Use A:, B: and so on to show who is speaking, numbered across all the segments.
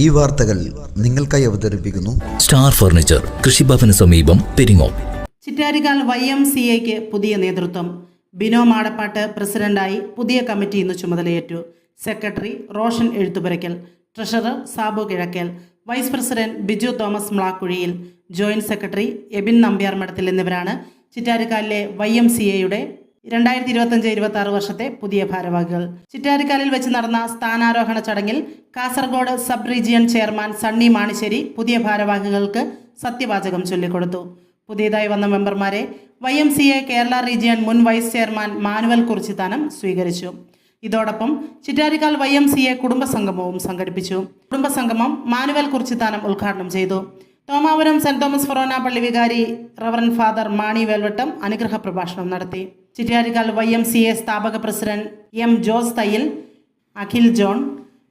A: ഈ വാർത്തകൾ നിങ്ങൾക്കായി അവതരിപ്പിക്കുന്നു
B: സ്റ്റാർ ഫർണിച്ചർ കൃഷിഭവന് സമീപം Peringome.
C: Chittarikkal Y M C എക്ക് പുതിയ നേതൃത്വം. ബിനോ മാടപ്പാട്ട് പ്രസിഡന്റായി പുതിയ കമ്മിറ്റി ഇന്ന് ചുമതലയേറ്റു. Secretary Roshan Ezhuthupurackal treasurer Sabu Kizhakkal vice president Biju Thomas Mlakkuzhiyil joint secretary Ebin Nambiar Madathil എന്നിവരാണ് ചിറ്റാരിക്കാലിലെ വൈ എം സി എയുടെ രണ്ടായിരത്തി ഇരുപത്തഞ്ച് ഇരുപത്തി ആറ് വർഷത്തെ പുതിയ ഭാരവാഹികൾ. ചിറ്റാരിക്കാലിൽ വെച്ച് നടന്ന സ്ഥാനാരോഹണ ചടങ്ങിൽ Kasaragod sub region chairman Sunny Manissery പുതിയ ഭാരവാഹികൾക്ക് സത്യവാചകം ചൊല്ലിക്കൊടുത്തു. പുതിയതായി വന്ന മെമ്പർമാരെ Y M C A Kerala region മുൻ വൈസ് ചെയർമാൻ മാനുവൽ കുറിച്ചിത്താനം സ്വീകരിച്ചു. ഇതോടൊപ്പം Chittarikkal Y M C A കുടുംബസംഗമവും സംഘടിപ്പിച്ചു. കുടുംബസംഗമം മാനുവൽ കുറിച്ചിത്താനം ഉദ്ഘാടനം ചെയ്തു. തോമാപുരം സെന്റ് തോമസ് ഫൊറോന പള്ളി വികാരി റവറൻ ഫാദർ മാണി വേൽവട്ടം അനുഗ്രഹ പ്രഭാഷണം നടത്തി. Chittarikkal Y M C A സ്ഥാപക president M Jose Thayyil Akhil John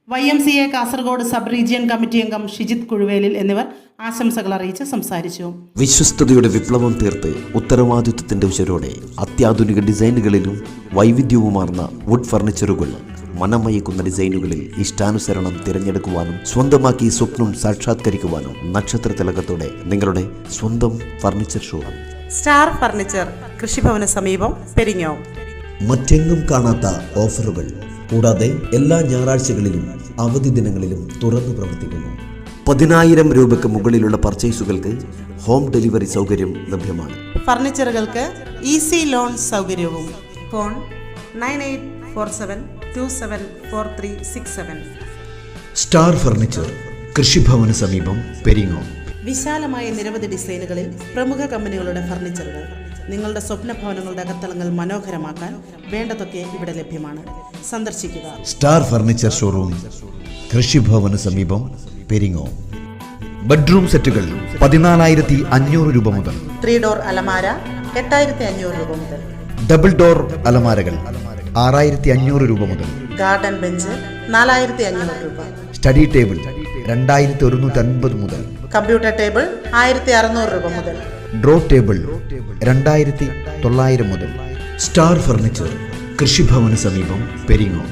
C: Y M C A Kasaragod sub region committee അംഗം ഷിജിത് കുഴുവേലിൽ എന്നിവർ ആശംസകൾ അറിയിച്ച് സംസാരിച്ചു.
D: വിശ്വസ്തയുടെ വിപ്ലവം തീർത്ത് ഉത്തരവാദിത്വത്തിന്റെ ഉച്ചരോടെ അത്യാധുനിക ഡിസൈനുകളിലും വൈവിധ്യവുമാർന്ന വുഡ് ഫർണിച്ചറുകൾ മനമയക്കുന്ന ഡിസൈനുകളിൽ ഇഷ്ടാനുസരണം തിരഞ്ഞെടുക്കുവാനും സ്വന്തമാക്കി സ്വപ്നം സാക്ഷാത്കരിക്കുവാനും നക്ഷത്ര തിലകത്തോടെ നിങ്ങളുടെ സ്വന്തം ഫർണിച്ചർ ഷോറൂം
C: സ്റ്റാർ ഫർണിച്ചർ കൃഷിഭവന സമീപം പെരിങ്ങോ
D: മറ്റെങ്ങും കാണാത്ത ഓഫറുകൾ. കൂടാതെ എല്ലാ ഞായറാഴ്ചകളിലും അവധി ദിനങ്ങളിലും തുറന്നു പ്രവർത്തിക്കുന്നു. പതിനായിരം രൂപയ്ക്ക് മുകളിലുള്ള പർച്ചേസുകൾക്ക് ഹോം ഡെലിവറി സൗകര്യം ലഭ്യമാണ്.
C: ഫർണിച്ചറുകൾക്ക് ഈസി ലോൺ സൗകര്യവും. Phone nine eight four seven two seven four three six seven.
A: Star furniture കൃഷിഭവന സമീപം പെരിങ്ങോം
C: വിശാലമായ നിരവധി ഡിസൈനുകളിൽ പ്രമുഖ കമ്പനികളുടെ ഫർണിച്ചറുകൾ നിങ്ങളുടെ സ്വപ്ന ഭവനങ്ങളുടെ അകത്തളങ്ങൾ മനോഹരമാക്കാൻ വേണ്ടതൊക്കെ ഇവിടെ ലഭ്യമാണ്. സന്ദർശിക്കുക.
A: സ്റ്റാർ ഫർണിച്ചർ ഷോറൂം കൃഷിഭവന് സമീപം പെരിങ്ങോ. ബെഡ്റൂം സെറ്റുകൾ പതിനാലായിരത്തി അഞ്ഞൂറ് രൂപ മുതൽ.
C: ത്രീ ഡോർ അലമാര എട്ടായിരത്തി അഞ്ഞൂറ് രൂപ മുതൽ.
A: ഡബിൾ ഡോർ അലമാരകൾ ആറായിരത്തി അഞ്ഞൂറ് രൂപ മുതൽ.
C: ഗാർഡൻ ബെഞ്ച് നാലായിരത്തി അഞ്ഞൂറ് രൂപ.
A: സ്റ്റഡി ടേബിൾ രണ്ടായിരത്തി ഒരുന്നൂറ്റി അൻപത് മുതൽ.
C: കമ്പ്യൂട്ടർ ടേബിൾ ആയിരത്തി അറുന്നൂറ് രൂപ മുതൽ.
A: ഡ്രോ ടേബിൾ രണ്ടായിരത്തി തൊള്ളായിരം മുതൽ. സ്റ്റാർ ഫർണിച്ചർ കൃഷിഭവന് സമീപം പെരിങ്ങോം.